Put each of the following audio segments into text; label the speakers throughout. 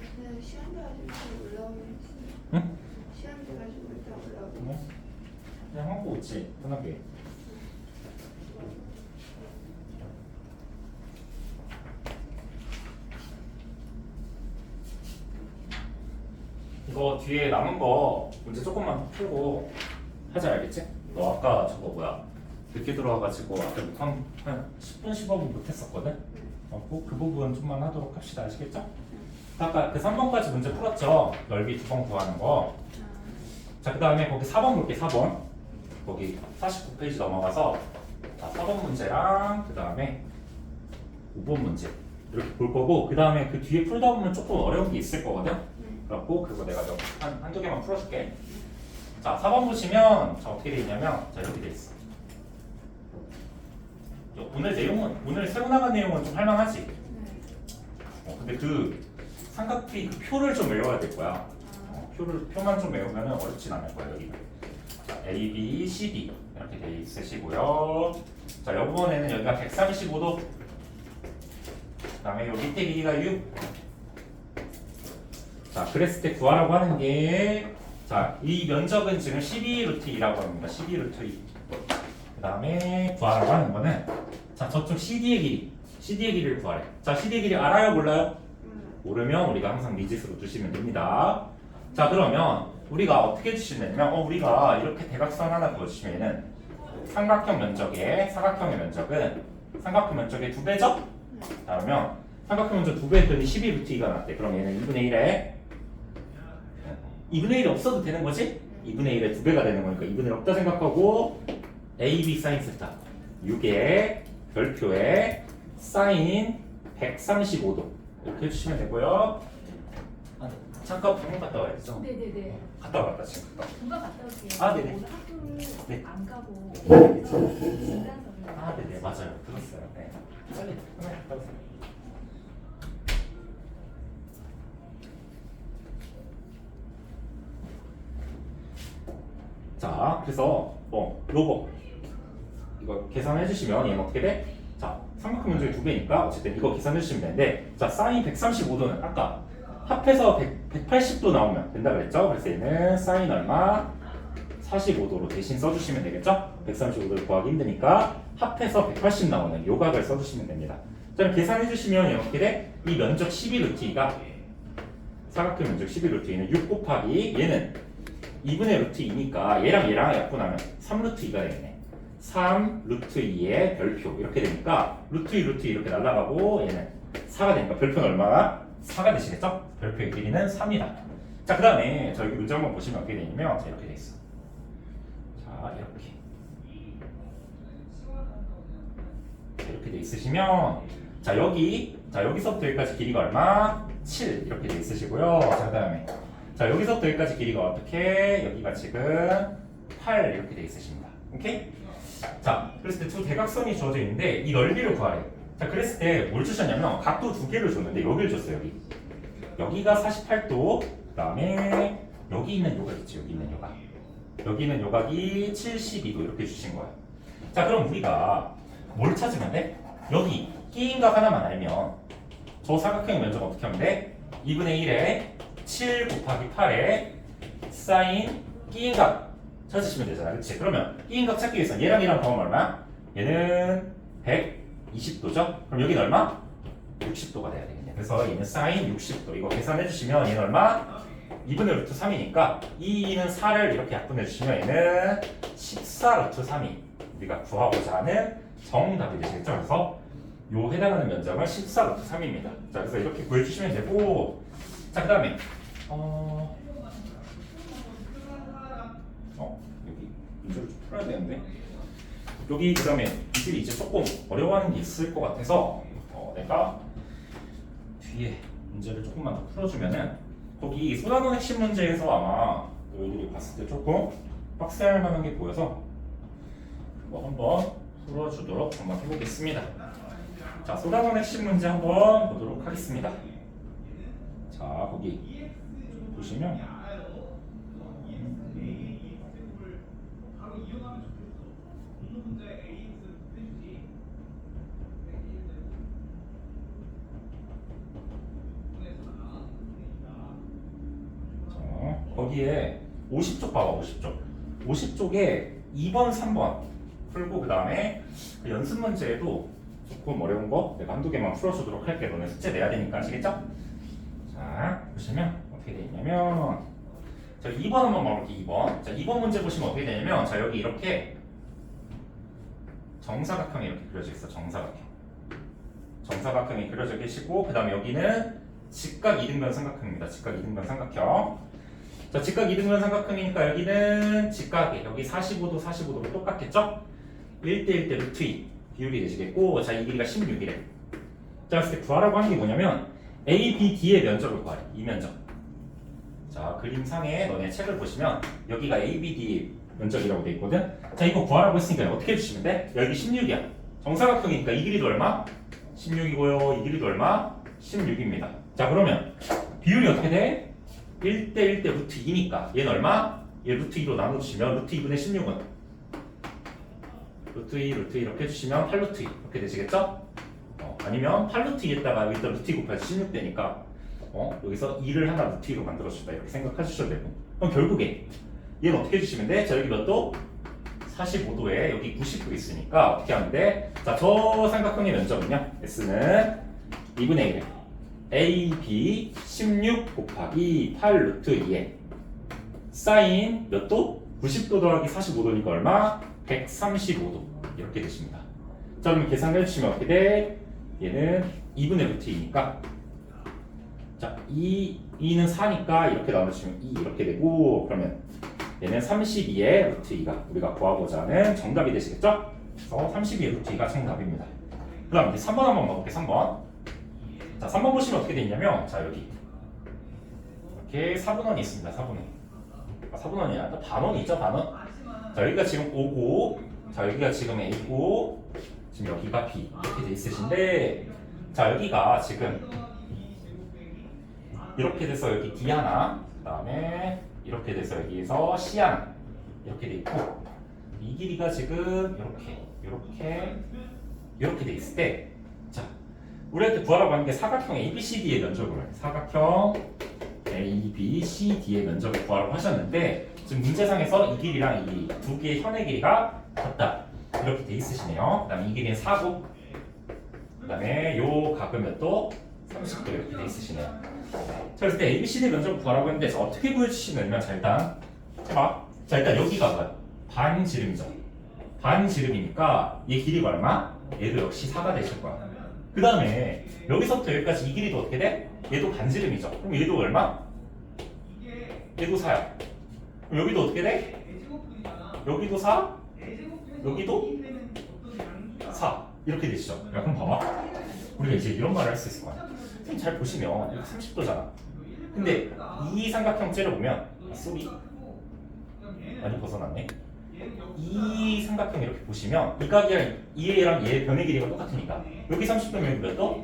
Speaker 1: 그냥 시간 돼가지고 일단 올라오면
Speaker 2: 응?
Speaker 1: 시간 돼가지고 일단 올라오면
Speaker 2: 뭐? 그냥 하고 있지 편하게 이거 뒤에 남은 거 문제 조금만 더 풀고 하자 알겠지? 너 아까 저거 뭐야 늦게 들어와가지고 아까 한, 한 10분 15분 못했었거든? 어, 그, 그 부분 좀만 하도록 합시다 아시겠죠? 아까 그 3번까지 문제 풀었죠? 넓이 두 번 구하는 거 자, 그 다음에 거기 4번 볼게, 4번. 거기 49페이지 넘어가서 자, 4번 문제랑 그 다음에 5번 문제 이렇게 볼 거고 그 다음에 그 뒤에 풀다 보면 조금 어려운 게 있을 거거든? 그렇고 그거 내가 좀 한, 한두 개만 풀어줄게. 자, 4번 보시면 자, 어떻게 돼 있냐면 자, 이렇게 돼 있어. 저 오늘 내용은 오늘 새로 나간 내용은 좀 할만하지? 어, 근데 그 삼각비 그 표를 좀 외워야 될 거야. 어, 표를 표만 좀 외우면 어렵진 않을 거야 여기. 자, A, B, C, D 이렇게 돼 있으시고요. 자, 이번에는 여기가 135도. 그다음에 여기 밑에 길이가 6. 자, 그랬을 때 구하라고 하는 게 자, 이 면적은 지금 12 루트 2라고 합니다. 12 루트 2. 그다음에 구하라고 하는 거는 자, 저쪽 CD의 길이. CD의 길이를 구하래. 자, CD의 길이 알아요, 몰라요? 모르면 우리가 항상 미지수로 두시면 됩니다. 자 그러면 우리가 어떻게 해주시면 되냐면 어, 우리가 이렇게 대각선 하나 그어주시면은 삼각형 면적의 사각형의 면적은 삼각형 면적의 두 배죠? 자 그러면 삼각형 면적 두 배 했더니 12루트 2가 나왔대. 그럼 얘는 2분의 1에 2분의 1이 없어도 되는 거지? 2분의 1에 두 배가 되는 거니까 2분의 1 없다 생각하고 A, B 사인 세타 6의 별표에 사인 135도 이렇게 해주시면 되고요. 아, 잠깐 병원 갔다 와야 되죠?
Speaker 3: 네네네.
Speaker 2: 갔다 왔다 지금 갔다 왔다.
Speaker 3: 금방 갔다 올게요.
Speaker 2: 아, 네네.
Speaker 3: 오늘 학교를
Speaker 2: 네.
Speaker 3: 안 가고
Speaker 2: 네.
Speaker 3: 진단서를.
Speaker 2: 아 네네 맞아요 들었어요. 네. 빨리 빨리 갔다 오세요. 자 그래서 어 요거 이거 계산해 주시면 얘는 어떻게 돼? 자 삼각형 면적이 두 배니까 어쨌든 이거 계산해 주시면 되는데 자 사인 135도는 아까 합해서 100, 180도 나오면 된다 그랬죠? 그래서 얘는 사인 얼마? 45도로 대신 써주시면 되겠죠? 135도를 구하기 힘드니까 합해서 180 나오는 요각을 써주시면 됩니다. 자, 그럼 계산해 주시면 어떻게 돼? 이 면적 12루트가 사각형 면적 12루트는 6 곱하기 얘는 2분의 루트 2니까 얘랑 얘랑 약분하면 3루트 2가 되겠네. 3 루트 2의 별표 이렇게 되니까 루트 2 루트 2 이렇게 날라가고 얘는 4가 되니까 별표는 얼마나? 4가 되시겠죠? 별표의 길이는 3이다. 자, 그 다음에 저희 문제 한번 보시면 어떻게 되냐면 자, 이렇게 돼 있어. 자, 이렇게. 이렇게 돼 있으시면 자, 여기 자, 여기서부터 여기까지 길이가 얼마? 7 이렇게 돼 있으시고요. 자, 그 다음에 자, 여기서부터 여기까지 길이가 어떻게? 여기가 지금 8 이렇게 돼 있으십니다. 오케이? 자, 그랬을 때 두 대각선이 주어져 있는데 이 넓이를 구하래. 자, 그랬을 때 뭘 주셨냐면 각도 두 개를 줬는데 여기를 줬어요, 여기. 여기가 48도, 그다음에 여기 있는 요각 있지, 여기 있는 요각. 여기 있는 요각이 72도 이렇게 주신 거예요. 자, 그럼 우리가 뭘 찾으면 돼? 여기 끼인각 하나만 알면 저 사각형의 면적 어떻게 하면 돼? 2분의 1에 7 곱하기 8에 사인 끼인각 찾으시면 되잖아. 그렇지? 그러면 끼인각 찾기 위해서 얘랑 얘랑 더하면 얼마? 얘는 120도죠? 그럼 여기는 얼마? 60도가 돼야 되겠네. 그래서 얘는 사인 60도. 이거 계산해 주시면 얘는 얼마? 2분의 루트 3이니까 이 2는 4를 이렇게 약분해 주시면 얘는 14 루트 3이 우리가 구하고자 하는 정답이 되시겠죠? 그래서 요 해당하는 면적은 14 루트 3입니다. 자, 그래서 이렇게 구해 주시면 되고 자, 그 다음에 어 어, 문제를 좀 풀어야 되는데 여기 그 다음에 이들이 이제 조금 어려워하는 게 있을 것 같아서 어, 내가 뒤에 문제를 조금만 더 풀어주면은 거기 소단원 핵심 문제에서 아마 너희들이 봤을 때 조금 빡세할 만한 게 보여서 그거 한번 풀어주도록 한번 해보겠습니다. 자, 소단원 핵심 문제 한번 보도록 하겠습니다. 자, 거기 보시면 거기에 50쪽 봐봐 50쪽. 50쪽에 2번 3번 풀고 그 다음에 연습 문제에도 조금 어려운 거 내가 한두 개만 풀어주도록 할게. 너네 숙제 내야 되니까. 아시겠죠? 자 보시면 어떻게 돼 있냐면 자 2번 한번 봐볼게요 2번. 자 2번 문제 보시면 어떻게 되냐면 자 여기 이렇게 정사각형이 이렇게 그려져 있어 정사각형. 정사각형이 그려져 계시고 그 다음에 여기는 직각 이등변 삼각형입니다. 직각 이등변 삼각형 자 직각 이등변 삼각형이니까 여기는 직각이 여기 45도 45도로 똑같겠죠? 1대1 대 루트 2 비율이 되시겠고 자 이 길이가 16이래 자 그래서 구하라고 하는 게 뭐냐면 A, B, D의 면적을 구하래 이 면적 자 그림상에 너네 책을 보시면 여기가 A, B, D 면적이라고 돼 있거든 자 이거 구하라고 했으니까 어떻게 해주시면 돼? 여기 16이야 정사각형이니까 이 길이도 얼마? 16이고요 이 길이도 얼마? 16입니다 자 그러면 비율이 어떻게 돼? 1대 1 대 루트 2니까 얘는 얼마? 얘 루트 2로 나눠주시면 루트 2분의 16은 루트 2, 루트 2 이렇게 해주시면 8루트 2 이렇게 되시겠죠? 어, 아니면 8루트 2에다가 여기다 루트 2 곱하기 16 되니까 어, 여기서 2를 하나 루트 2로 만들어주다 이렇게 생각하셔도 되고 그럼 결국에 얘는 어떻게 해주시면 돼? 자 여기 몇 도? 45도에 여기 90도 있으니까 어떻게 하면 돼? 자 저 삼각형의 면적은요 S는 2분의 1 A, B 16 곱하기 8 루트 2에 사인 몇 도? 90도 더하기 45도니까 얼마? 135도 이렇게 되십니다. 자 그럼 계산을 해주시면 어떻게 돼? 얘는 2분의 루트 2니까 자 2, 2는 4니까 이렇게 나눠주시면 2 이렇게 되고 그러면 얘는 32의 루트 2가 우리가 구하고자 하는 정답이 되시겠죠? 그래서 32의 루트 2가 정답입니다. 그 다음 이제 3번 한번 봐볼게요 3번 자 3번 보시면 어떻게 돼 있냐면 자 여기. 이렇게 4분원이 있습니다 4분원. 아, 4분원이 아니라 반원이 있죠 반원? 자 여기가 지금 O고 자 여기가 지금 A고 지금 여기가 B. 이렇게 돼 있으신데 자 여기가 지금 이렇게 돼서 여기 D 하나 그 다음에 이렇게 돼서 여기에서 C 하나. 이렇게 돼 있고 이 길이가 지금 이렇게 이렇게 이렇게 돼 있을 때자 우리한테 구하라고 하는 게 사각형 ABCD의 면적을 해요. 사각형 ABCD의 면적을 구하라고 하셨는데 지금 문제상에서 이 길이랑 이 두 개의 현의 길이가 같다 이렇게 돼 있으시네요. 그다음에 이 길이는 4고 그다음에 요몇 도? 30도 이렇게 돼 있으시네요. 자 그래서 때 ABCD 면적을 구하라고 했는데 자, 어떻게 구해주시냐면 자 일단 해봐. 자 일단 여기가 뭐야? 반지름이죠. 반지름이니까 얘 길이가 얼마? 얘도 역시 4가 되실 거야. 그 다음에 여기서부터 여기까지 이 길이도 어떻게 돼? 얘도 반지름이죠. 그럼 얘도 얼마? 얘도 4야. 그럼 여기도 어떻게 돼? 여기도 4? 여기도 4. 이렇게 되시죠. 야, 그럼 봐봐. 우리가 이제 이런 말을 할 수 있을 거야. 선생님 잘 보시면 여기 30도잖아. 근데 이 삼각형 째려보면 아, 쏘리 많이 벗어났네. 이 삼각형 이렇게 보시면 이 각이랑 얘랑 얘 변의 길이가 똑같으니까 여기 30도면 여기 몇 도?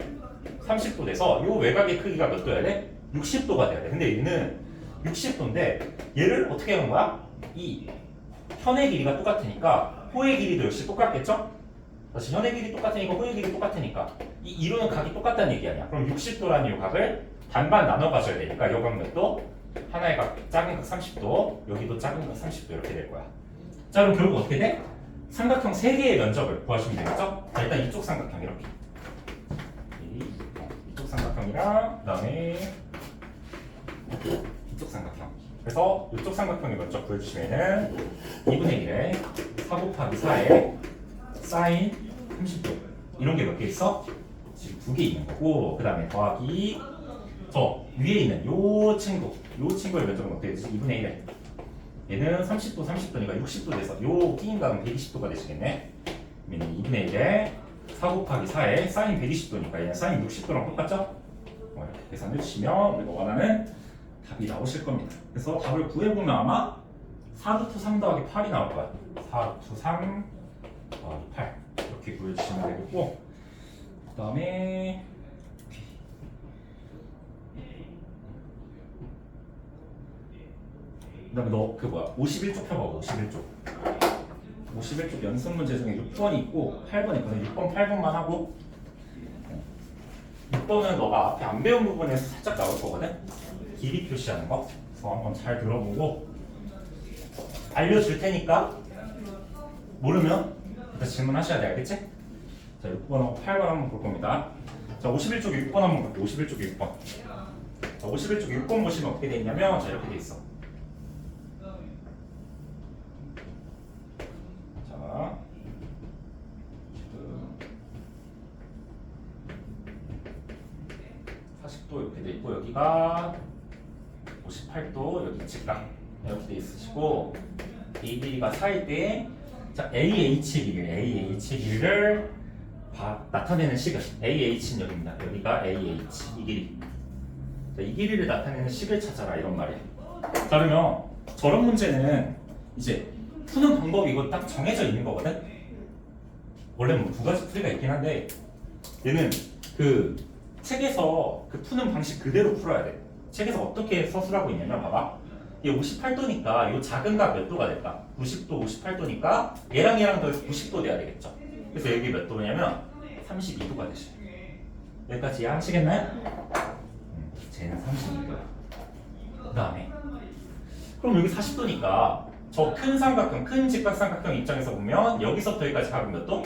Speaker 2: 30도 돼서 이 외곽의 크기가 몇 도여야 돼? 60도가 돼야 돼. 근데 얘는 60도인데 얘를 어떻게 하는 거야? 이 현의 길이가 똑같으니까 호의 길이도 역시 똑같겠죠? 다시 현의 길이 똑같으니까 호의 길이 똑같으니까 이 이루는 각이 똑같다는 얘기 아니야. 그럼 60도라는 이 각을 반반 나눠 가셔야 되니까 여각 몇 도? 하나의 각 작은 각 30도, 여기도 작은 각 30도 이렇게 될 거야. 자 그럼 결국 어떻게 돼? 삼각형 3개의 면적을 구하시면 되겠죠? 자 일단 이쪽 삼각형 이렇게 이, 어, 이쪽 삼각형이랑 그 다음에 이쪽 삼각형 그래서 이쪽 삼각형의 면적 구해주시면은 2분의 1에 4 곱하기 4에 사인 30도 이런 게 몇 개 있어? 지금 두 개 있는 거고 그 다음에 더하기 저 위에 있는 요 친구 요 친구의 면적은 어떻게 되지? 2분의 1에 얘는 30도 30도니까 60도 돼서 요 끼인 각은 120도가 되시겠네. 얘는 2분의 1에 4 곱하기 4에 사인 120도니까 얘는 사인 60도랑 똑같죠? 어, 이렇게 계산해 주시면 우리가 원하는 답이 나오실 겁니다. 그래서 답을 구해보면 아마 4루트 3 더하기 8이 나올 거야. 4루트 3 더하기 8 이렇게 구해주시면 되겠고 그 다음에 그다음에 너 그 뭐야? 51쪽 펴봐 51쪽. 51쪽 연습 문제 중에 6번이 있고 8번이 있거든. 6번 8번만 하고. 6번은 너가 앞에 안 배운 부분에서 살짝 나올 거거든. 길이 표시하는 거. 그래서 한번 잘 들어보고 알려줄 테니까 모르면 일단 질문하셔야 돼. 알겠지? 자 6번하고 8번 한번 볼 겁니다. 자 51쪽에 6번 한번 볼게요. 51쪽에 6번. 자 51쪽에 6번 보시면 어떻게 돼 있냐면 자 이렇게 돼 있어 자 지금 40도 이렇게 돼 있고 여기가 58도 여기 직각 이렇게 돼 있으시고 이 길이가 4일 때 자, AH 길이 AH 길이를 봐- 나타내는 식은 AH는 여기입니다. 여기가 AH 이 길이. 자, 이 길이를 나타내는 식을 찾아라 이런 말이에요. 자, 그러면 저런 문제는 이제 푸는 방법이 이거 딱 정해져 있는 거거든. 원래 뭐 두 가지 풀이가 있긴 한데 얘는 그 책에서 그 푸는 방식 그대로 풀어야 돼. 책에서 어떻게 서술하고 있냐면 봐봐. 이게 58도니까 이 작은 각몇 도가 될까? 90도, 58도니까 얘랑 얘랑 더해서 90도 돼야 되겠죠. 그래서 여기 몇 도냐면 32도가 되죠. 여기까지 이해하시겠나요? 음, 쟤는 32도야. 그 다음에 그럼 여기 40도니까 저 큰 삼각형, 큰 직각삼각형 입장에서 보면 여기서부터 여기까지 각은 몇 도?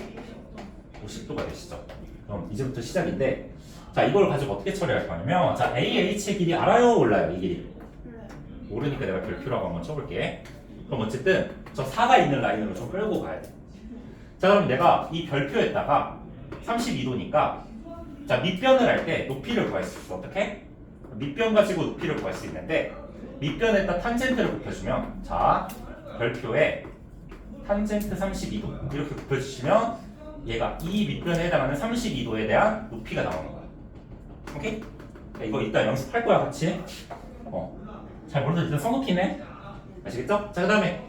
Speaker 2: 50도가 되시죠. 그럼 이제부터 시작인데 자 이걸 가지고 어떻게 처리할 거냐면 자 AH의 길이 알아요? 몰라요? 이 길이.
Speaker 1: 몰라요.
Speaker 2: 모르니까 내가 별표라고 한번 쳐볼게. 그럼 어쨌든 저 4가 있는 라인으로 좀 끌고 가야 돼 자 그럼 내가 이 별표에다가 32도니까 자 밑변을 할 때 높이를 구할 수 있어. 어떻게? 밑변 가지고 높이를 구할 수 있는데 밑변에다 탄젠트를 곱해주면 자 별표에 탄젠트 32도 이렇게 곱해주시면 얘가 이 밑변에 해당하는 32도에 대한 높이가 나오는 거야 오케이? 자, 이거 이따 연습할 거야 같이 어. 잘 모르서 일단 써놓기네 아시겠죠? 자 그 다음에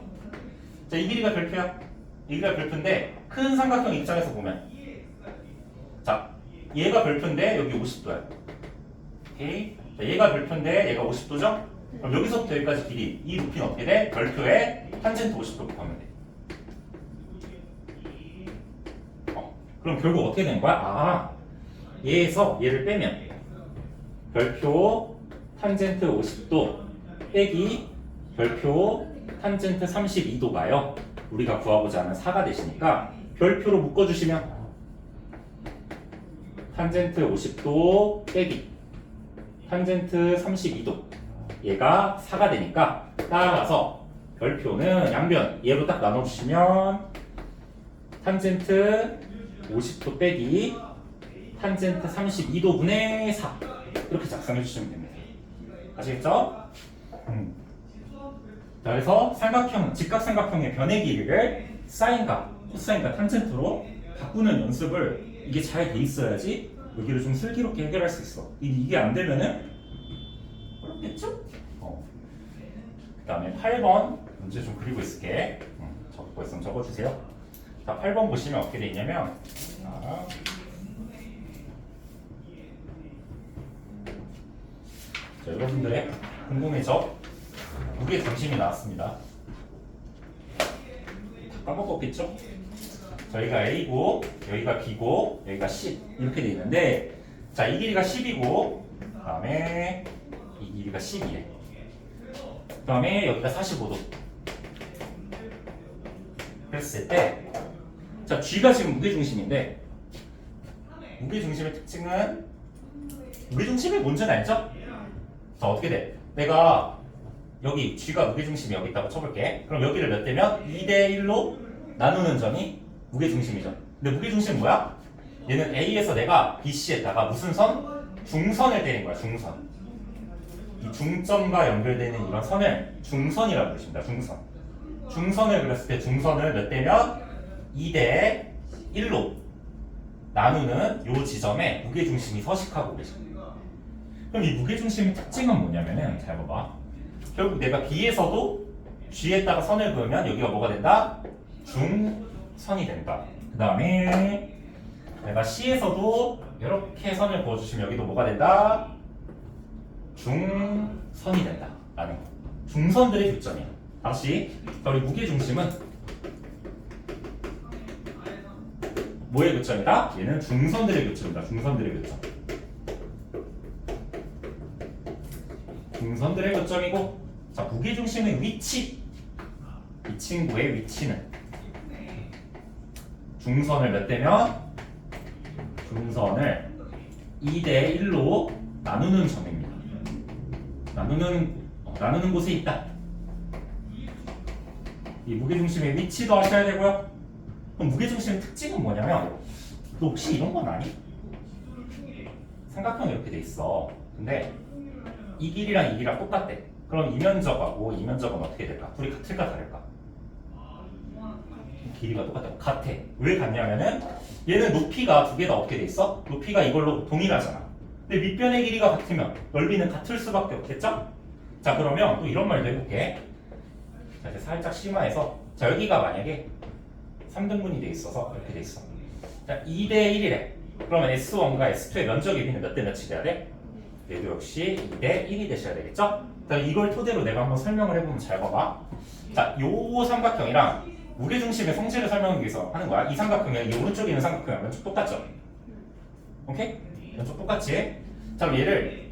Speaker 2: 자 이 길이가 별표야 이 길이가 별표인데 큰 삼각형 입장에서 보면 자 얘가 별표인데 여기 50도야 오케이 자, 얘가 별표인데 얘가 50도죠? 그럼 여기서부터 여기까지 길이 이 높이는 어떻게 돼? 별표에 탄젠트 50도 곱하면 돼 어, 그럼 결국 어떻게 되는 거야? 아 얘에서 얘를 빼면 별표 탄젠트 50도 빼기 별표 탄젠트 32도가요. 우리가 구하고자 하는 4가 되시니까 별표로 묶어주시면 탄젠트 50도 빼기 탄젠트 32도 얘가 4가 되니까 따라서 별표는 양변 얘로 딱 나눠주시면 탄젠트 50도 빼기 탄젠트 32도분의 4 이렇게 작성해 주시면 됩니다. 아시겠죠? 음. 자, 그래서 삼각형, 직각삼각형의 변의 길이를 사인과 코사인과 탄젠트로 바꾸는 연습을 이게 잘 돼 있어야지 여기를 좀 슬기롭게 해결할 수 있어. 이- 이게 안 되면은 어렵겠죠? 어. 그 다음에 8번 문제 좀 그리고 있을게. 음, 적고 있으면 적어주세요. 자, 8번 보시면 어떻게 돼 있냐면 자, 자, 여러분들의 궁금해져 무게 중심이 나왔습니다. 다 까먹었겠죠? 저희가 A고 여기가 B고 여기가 C 이렇게 돼 있는데 자 이 길이가 10이고 그 다음에 이 길이가 10이래. 그다음에 여기가 45도. 그랬을 때, 자 G가 지금 무게 중심인데 무게 중심의 특징은 무게 중심의 문제는 알죠? 자 어떻게 돼? 내가 여기 G가 무게중심이 여기 있다고 쳐볼게. 그럼 여기를 몇 대면 2대 1로 나누는 점이 무게중심이죠. 근데 무게중심은 뭐야? 얘는 A에서 내가 BC에다가 무슨 선? 중선을 때린 거야, 중선. 이 중점과 연결되는 이런 선을 중선이라고 부르십니다, 중선. 중선을 그렸을 때 중선을 몇 대면 2대 1로 나누는 요 지점에 무게중심이 서식하고 계십니다. 그럼 이 무게중심의 특징은 뭐냐면은 잘 봐봐. 결국 내가 B에서도 G에다가 선을 그으면 여기가 뭐가 된다? 중선이 된다. 그 다음에 내가 C에서도 이렇게 선을 그어주시면 여기도 뭐가 된다? 중선이 된다. 라는 거. 중선들의 교점이야. 다시 자, 우리 무게중심은 뭐의 교점이다? 얘는 중선들의 교점이다. 중선들의 교점. 중선들의 교점이고 자 무게 중심의 위치 이 친구의 위치는 중선을 몇 대면 중선을 2대 1로 나누는 점입니다. 나누는 어, 나누는 곳에 있다. 이 무게중심의 위치도 아셔야 되고요. 그럼 무게중심의 특징은 뭐냐면 너 혹시 이런 건 아니? 삼각형이 이렇게 돼 있어. 근데 이 길이랑 이 길이랑 똑같대. 그럼 이 면적하고 이 면적은 어떻게 될까? 둘이 같을까 다를까? 길이가 똑같다고 같아. 왜 같냐면은 얘는 높이가 두 개 다 어떻게 돼 있어? 높이가 이걸로 동일하잖아. 근데 밑변의 길이가 같으면 넓이는 같을 수밖에 없겠죠? 자 그러면 또 이런 말도 해볼게. 자 이제 살짝 심화해서 자 여기가 만약에 3등분이 돼 있어서 이렇게 돼 있어. 자 2대 1이래. 그러면 S1과 S2의 면적의 비는 몇 대 몇이 돼야 돼? 얘도 역시 2대 1이 되셔야 되겠죠? 자 이걸 토대로 내가 한번 설명을 해보면 잘 봐봐. 자, 요 삼각형이랑 무게중심의 성질을 설명하기 위해서 하는 거야. 이 삼각형이랑 이 오른쪽에 있는 삼각형이랑 면적 똑같죠? 오케이? 면적 똑같지? 자, 그럼 얘를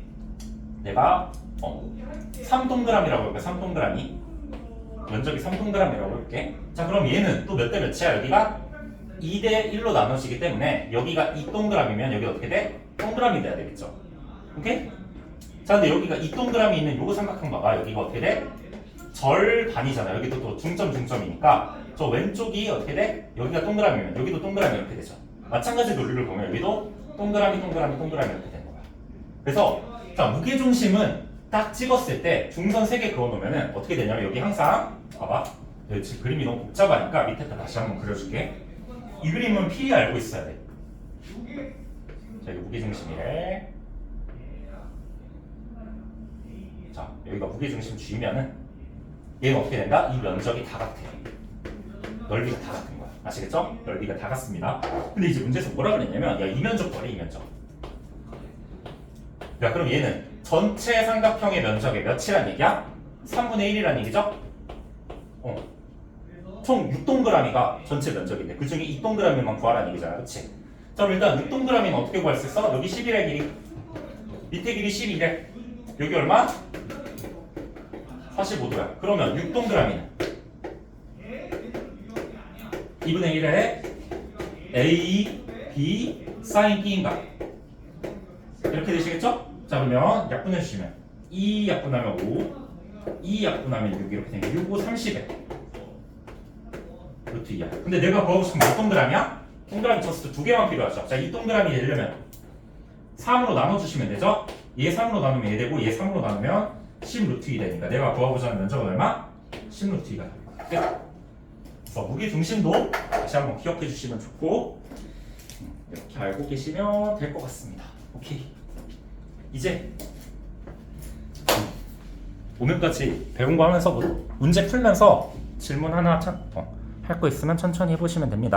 Speaker 2: 내가 어, 3동그라미라고 해볼게. 3동그라미. 면적이 3동그라미라고 해볼게. 자, 그럼 얘는 또 몇 대 몇이야? 여기가 2대 1로 나눠지기 때문에 여기가 2동그라미면 여기 어떻게 돼? 동그라미 돼야 되겠죠? 오케이? 자, 근데 여기가 2동그라미 있는 요 삼각형 봐봐. 여기가 어떻게 돼? 절반이잖아. 여기도 또 중점 중점이니까 저 왼쪽이 어떻게 돼? 여기가 동그라미면 여기도 동그라미 이렇게 되죠. 마찬가지 논리를 보면 여기도 동그라미 동그라미 동그라미 이렇게 되는 거야. 그래서 자 무게 중심은 딱 찍었을 때 중선 세개 그어놓으면은 어떻게 되냐면 여기 항상 봐봐. 지금 그림이 너무 복잡하니까 밑에다 다시 한번 그려줄게. 이 그림은 필히 알고 있어야 돼. 자 이거 무게 중심이래. 자 여기가 무게 중심 G면은 얘는 어떻게 된다? 이 면적이 다 같아. 넓이가 다 같은 거야. 아시겠죠? 넓이가 다 같습니다. 근데 이제 문제에서 뭐라 그랬냐면 야 이 면적 버려 이 면적. 야 그럼 얘는 전체 삼각형의 면적의 몇이란 얘기야? 3분의 1이란 얘기죠? 어. 총 6동그라미가 전체 면적인데 그 중에 2동그라미만 구하라는 얘기잖아. 그치? 자 그럼 일단 6동그라미는 어떻게 구할 수 있어? 여기 11의 길이 밑에 길이 12래 여기 얼마? 45도야. 그러면 6동그라미는 2분의 1에 A, B, 사인 B인가? 이렇게 되시겠죠? 자 그러면 약분해 주시면 2 약분하면 5, 2 약분하면 6 이렇게 되면 6, 5, 30에 루트 2야. 근데 내가 구하고 싶은 몇 동그라미야? 동그라미 쳤을 때 두 개만 필요하죠. 자, 이 동그라미 되려면 3으로 나눠주시면 되죠? 얘 3으로 나누면 얘 되고 얘 3으로 나누면 10 루트 2 되니까 내가 구하고자 하는 면적은 얼마? 10 루트 2가 됩니다. 끝. 그래서 무게 중심도 다시 한번 기억해 주시면 좋고 음, 이렇게 알고 계시면 될 것 같습니다. 오케이. 이제 오늘까지 배운 거 하면서 뭐 문제 풀면서 질문 하나 할 거 있으면 천천히 해보시면 됩니다.